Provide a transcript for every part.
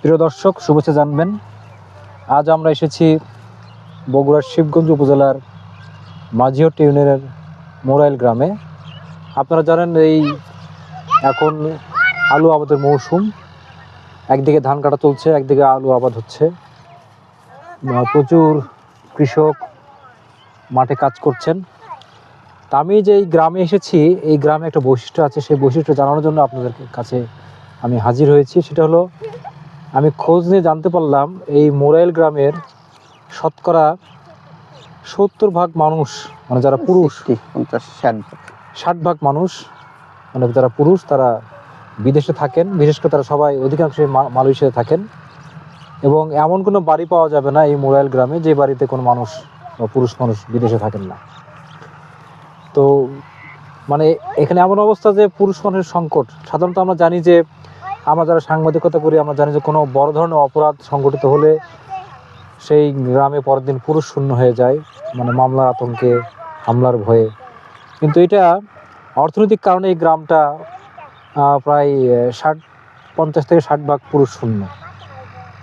প্রিয় দর্শক, শুভেচ্ছা জানবেন। আজ আমরা এসেছি বগুড়ার শিবগঞ্জ উপজেলার মাঝিহট ইউনিয়নের মোরাইল গ্রামে। আপনারা জানেন এই এখন আলু আবাদের মৌসুম। একদিকে ধান কাটা চলছে, একদিকে আলু আবাদ হচ্ছে। প্রচুর কৃষক মাঠে কাজ করছেন। তা আমি যে এই গ্রামে এসেছি, এই গ্রামে একটা বৈশিষ্ট্য আছে। সেই বৈশিষ্ট্য জানানোর জন্য আপনাদের কাছে আমি হাজির হয়েছি। সেটা হলো আমি খোঁজ নিয়ে জানতে পারলাম এই মোরাইল গ্রামের শতকরা সত্তর ভাগ মানুষ মানে যারা পুরুষ ষাট ভাগ। মানুষ মানে যারা পুরুষ তারা বিদেশে থাকেন বিশেষ করে তারা সবাই অধিকাংশই মা- মালয়েশিয়াতে থাকেন। এবং এমন কোনো বাড়ি পাওয়া যাবে না এই মোরাইল গ্রামে যে বাড়িতে কোনো মানুষ বা পুরুষ মানুষ বিদেশে থাকেন না। তো মানে এখানে এমন অবস্থা যে পুরুষ মানুষের সংকট। সাধারণত আমরা জানি যে আমরা যারা সাংবাদিকতা করি, আমরা জানি যে কোনো বড় ধরনের অপরাধ সংগঠিত হলে সেই গ্রামে পরের দিন পুরুষ শূন্য হয়ে যায় মানে মামলার আতঙ্কে, হামলার ভয়ে। কিন্তু এটা অর্থনৈতিক কারণে এই গ্রামটা প্রায় ষাট, পঞ্চাশ থেকে ষাট ভাগ পুরুষ শূন্য।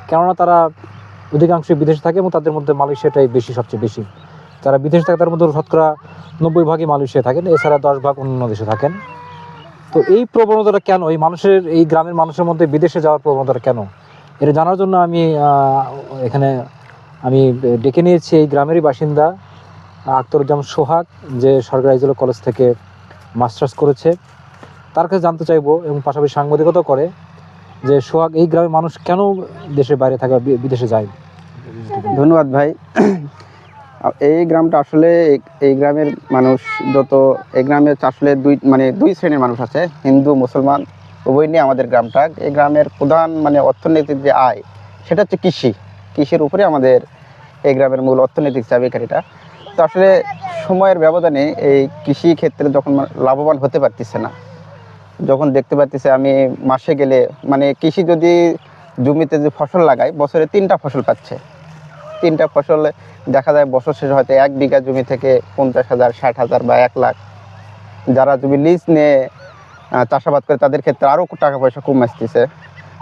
কেননা তারা অধিকাংশ বিদেশে থাকে এবং তাদের মধ্যে মালয়েশিয়াটাই বেশি, সবচেয়ে বেশি। যারা বিদেশে থাকে তার মধ্যে শতকরা নব্বই ভাগই মালয়েশিয়া থাকেন, এছাড়া দশ ভাগ অন্য দেশে থাকেন। তো এই প্রবণতাটা কেন? এই মানুষের, এই গ্রামের মানুষের মধ্যে বিদেশে যাওয়ার প্রবণতাটা কেন? এটা জানার জন্য আমি এখানে আমি ডেকে নিয়েছি এই গ্রামেরই বাসিন্দা আখতারুজ্জামান সোহাগ, যে সরকারি আইজুল কলেজ থেকে মাস্টার্স করেছে। তার কাছে জানতে চাইব এবং পাশাপাশি সাংবাদিকতা করে যে সোহাগ, এই গ্রামের মানুষ কেন দেশের বাইরে থাকে বিদেশে যায়? ধন্যবাদ ভাই। এই গ্রামটা আসলে এই- গ্রামের মানুষ যত, এই গ্রামের আসলে দুই মানে দুই শ্রেণির মানুষ আছে, হিন্দু, মুসলমান, উভয় নিয়ে আমাদের গ্রামটা। এই গ্রামের প্রধান মানে অর্থনৈতিক যে আয়, সেটা হচ্ছে কৃষি। কৃষির উপরে আমাদের এই গ্রামের মূল অর্থনৈতিক চাবিকাঠিটা। তো আসলে সময়ের ব্যবধানে এই কৃষি ক্ষেত্রে যখন লাভবান হতে পারতেছে না, যখন দেখতে পাচ্ছি আমি মাসে গেলে মানে কৃষি যদি জমিতে যে ফসল লাগাই বছরে তিনটা ফসল পাচ্ছে তিনটা ফসল দেখা যায় বছর শেষে হয়তো এক বিঘা জমি থেকে পঞ্চাশ হাজার, ষাট হাজার বা এক লাখ। যারা জমি লিজ নিয়ে চাষাবাদ করে তাদের ক্ষেত্রে আরও টাকা পয়সা কম আসতেছে।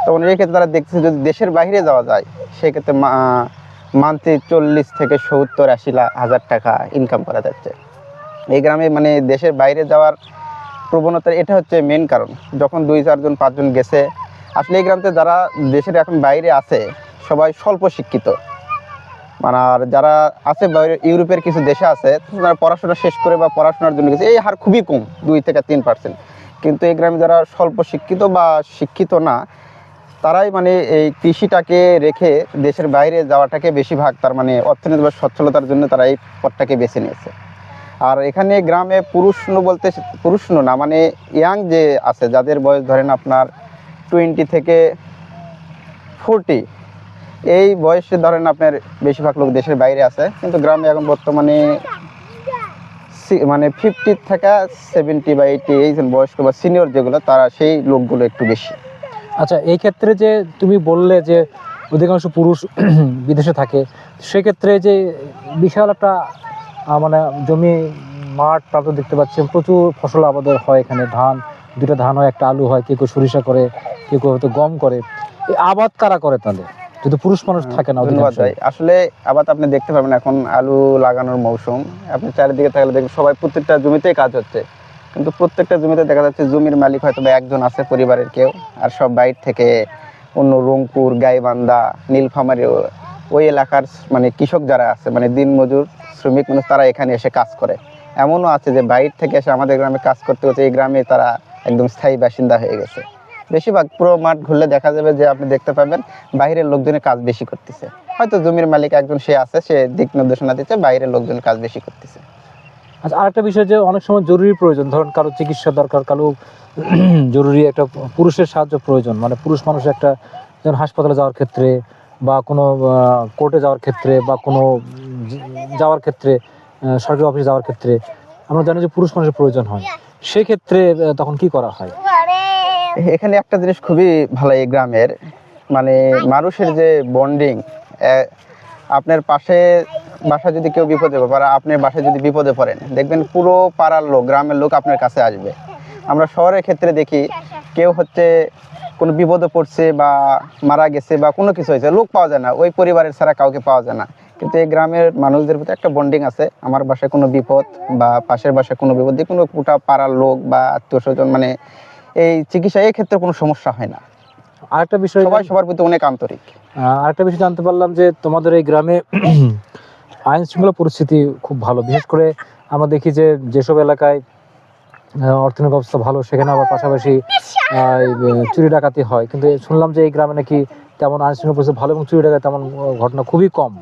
তখন এই ক্ষেত্রে তারা দেখতেছে যদি দেশের বাইরে যাওয়া যায়, সেক্ষেত্রে মান্থলি চল্লিশ থেকে সত্তর, আশি হাজার টাকা ইনকাম করা যাচ্ছে। এই গ্রামে মানে দেশের বাইরে যাওয়ার প্রবণতা এটা হচ্ছে মেন কারণ। যখন দুই চারজন পাঁচজন গেছে, আসলে এই গ্রামতে যারা দেশের এখন বাইরে আছে, সবাই স্বল্প শিক্ষিত। মানে আর যারা আছে ইউরোপের কিছু দেশে আছে, তারা পড়াশোনা শেষ করে বা পড়াশোনার জন্য গেছে, এই হার খুবই কম, দুই থেকে তিন পার্সেন্ট কিন্তু এই গ্রামে যারা স্বল্প শিক্ষিত বা শিক্ষিত না, তারাই মানে এই কৃষিটাকে রেখে দেশের বাইরে যাওয়াটাকে বেশিরভাগ তার মানে অর্থনৈতিক বা সচ্ছলতার জন্য তারা এই পথটাকে বেছে নিয়েছে। আর এখানে গ্রামে পুরুষ নো বলতে পুরুষ নো না মানে ইয়াং যে আছে, যাদের বয়স ধরেন আপনার টোয়েন্টি থেকে ফোরটি এই বয়সে ধরেন আপনার বেশিরভাগ লোক দেশের বাইরে আছে, কিন্তু গ্রামে এখন বর্তমানে মানে ফিফটি থেকে সেভেন্টি বা এইটি এই বয়স্ক বা সিনিয়র যেগুলো, তারা সেই লোকগুলো একটু বেশি। আচ্ছা এই ক্ষেত্রে যে তুমি বললে যে অধিকাংশ পুরুষ বিদেশে থাকে, সেক্ষেত্রে যে বিশাল একটা মানে জমি মাঠ প্রান্ত দেখতে পাচ্ছি, প্রচুর ফসল আবাদ হয় এখানে, ধান দুটো ধান হয়, একটা আলু হয়, কেউ কেউ সরিষা করে, কেউ কেউ হয়তো গম করে। এই আবাদ কারা করে তাহলে? যদি পুরুষ মানুষ থাকে না আসলে আবার আপনি দেখতে পাবেন এখন আলু লাগানোর মৌসুম। আপনি চারিদিকে থাকলে দেখবেন সবাই প্রত্যেকটা জমিতেই কাজ হচ্ছে। কিন্তু প্রত্যেকটা জমিতে দেখা যাচ্ছে জমির মালিক হয়তো বা একজন আছে পরিবারের কেউ আর সব বাইর থেকে অন্য রংপুর গাইবান্ধা নীলফামারী ওই এলাকার মানে কৃষক যারা আছে মানে দিনমজুর শ্রমিক মানুষ তারা এখানে এসে কাজ করে। এমনও আছে যে বাইর থেকে এসে আমাদের গ্রামে কাজ করতে হচ্ছে এই গ্রামে তারা একদম স্থায়ী বাসিন্দা হয়ে গেছে। বেশিরভাগ পুরো মাঠ ঘুরলে দেখা যাবে যে আপনি দেখতে পাবেন বাইরের লোকজনের কাজ বেশি করতেছে। হয়তো জমির মালিক একজন সে আছে, সে দিক নির্দেশনা দিচ্ছে, বাইরের লোকজন কাজ বেশি করতেছে। আচ্ছা আরেকটা বিষয় যে অনেক সময় জরুরি প্রয়োজন, ধরুন কারও চিকিৎসা দরকার, কারও জরুরি একটা পুরুষের সাহায্য প্রয়োজন মানে পুরুষ মানুষ একটা যেমন হাসপাতালে যাওয়ার ক্ষেত্রে বা কোনো কোর্টে যাওয়ার ক্ষেত্রে বা কোনো যাওয়ার ক্ষেত্রে সরকারি অফিসে যাওয়ার ক্ষেত্রে, আমরা জানি যে পুরুষ মানুষের প্রয়োজন হয়। সেক্ষেত্রে তখন কি করা হয়? এখানে একটা জিনিস খুবই ভালো এই গ্রামের মানে মানুষের যে বন্ডিং আপনার পাশে বাসা যদি কেউ বিপদে পড়ে বা আপনার বাসায় যদি বিপদে পড়েন দেখবেন পুরো পাড়ার লোক গ্রামের লোক আপনার কাছে আসবে। আমরা শহরের ক্ষেত্রে দেখি কেউ হচ্ছে কোনো বিপদে পড়ছে বা মারা গেছে বা কোনো কিছু হয়েছে লোক পাওয়া যায় না ওই পরিবারের ছাড়া কাউকে পাওয়া যায় না। কিন্তু এই গ্রামের মানুষদের প্রতি একটা বন্ডিং আছে আমার বাসায় কোনো বিপদ বা পাশের বাসায় কোনো বিপদ যে কোনো গোটা পাড়ার লোক বা আত্মীয় স্বজন মানে এই চিকিৎসা এই ক্ষেত্রে কোনো সমস্যা হয় না। আরেকটা বিষয় সবাই সবার প্রতি অনেক আন্তরিক। আরেকটা বিষয় জানতে পারলাম যে তোমাদের এই গ্রামে আইন শৃঙ্খলা পরিস্থিতি খুব ভালো। বিশেষ করে আমরা দেখি যে যেসব এলাকায় অর্থনৈতিক অবস্থা ভালো সেখানে আবার পাশাপাশি চুরি ডাকাতি হয়। কিন্তু শুনলাম যে এই গ্রামে নাকি তেমন আইন শৃঙ্খলা পরিস্থিতি ভালো এবং চুরি ডাকাতি তেমন ঘটনা খুবই কম।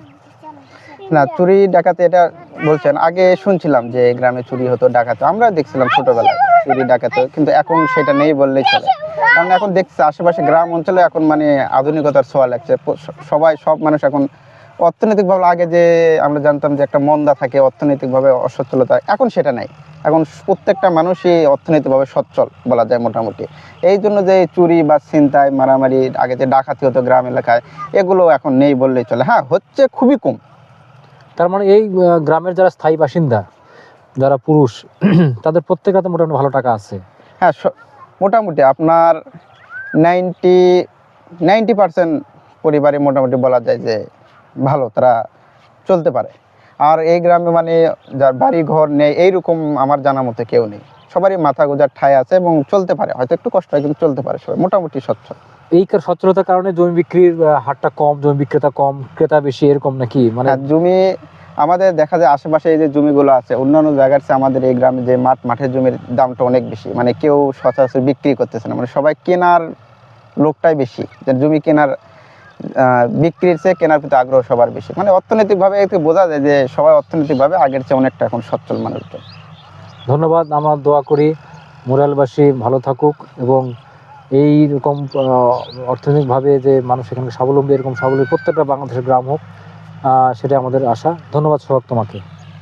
না, চুরি ডাকাতি এটা বলছেন, আগে শুনছিলাম যে গ্রামে চুরি হতো, ডাকাতি আমরা দেখছিলাম ছোটবেলায় চুরি, ডাকাতি কিন্তু এখন সেটা নেই বললেই চলে। কারণ এখন দেখছি, আশেপাশে গ্রাম অঞ্চলে এখন মানে আধুনিকতার ছোঁয়া লাগছে। সবাই, সব মানুষ এখন অর্থনৈতিকভাবে আগে যে আমরা জানতাম যে একটা মন্দা থাকে, অর্থনৈতিকভাবে অসচ্ছলতা, এখন সেটা নাই। এখন প্রত্যেকটা মানুষই অর্থনৈতিকভাবে সচ্ছল বলা যায় মোটামুটি। এই জন্য যে চুরি বা ছিনতাই, মারামারি, আগে যে ডাকাতি হতো গ্রাম এলাকায়, এগুলো এখন নেই বললেই চলে। হ্যাঁ হচ্ছে খুবই কম। তার মানে এই গ্রামের যারা স্থায়ী বাসিন্দা, যারা পুরুষ, তাদের প্রত্যেকের হাতে মোটামুটি ভালো টাকা আছে। হ্যাঁ মোটামুটি আপনার নাইনটি নাইনটি পার্সেন্ট পরিবারে মোটামুটি বলা যায় যে ভালো, তারা চলতে পারে। আর এই গ্রামে মানে যার বাড়ি ঘর নেই, এইরকম আমার জানা মতে কেউ নেই। সবারই মাথা গোজার ঠায় আছে এবং চলতে পারে। হয়তো একটু কষ্ট হয়, কিন্তু চলতে পারে সবাই। মোটামুটি স্বচ্ছ। এই সচ্ছলতার কারণে জমি বিক্রির হারটা কম জমি বিক্রেতা কম ক্রেতা বেশি এরকম নাকি? মানে হ্যাঁ, জমি আমাদের দেখা যায় আশেপাশে এই যে জমিগুলো আছে অন্যান্য জায়গার চেয়ে আমাদের এই গ্রামে যে মাঠ মাঠের জমির দামটা অনেক বেশি। মানে কেউ সচরাচর বিক্রি করতেছে না। মানে সবাই কেনার লোকটাই বেশি। যে জমি কেনার বিক্রির চেয়ে কেনার প্রতি আগ্রহ সবার বেশি। মানে অর্থনৈতিকভাবে একটু বোঝা যায় যে সবাই অর্থনৈতিকভাবে আগের চেয়ে অনেকটা এখন সচ্ছল মানুষজন। ধন্যবাদ আমরা দোয়া করি। মোরালবাসী ভালো থাকুক এবং এই রকম অর্থনৈতিকভাবে যে মানুষ এখানে স্বাবলম্বী, এরকম স্বাবলম্বী প্রত্যেকটা বাংলাদেশের গ্রাম হোক সেটা আমাদের আশা। ধন্যবাদ সবাই তোমাকে।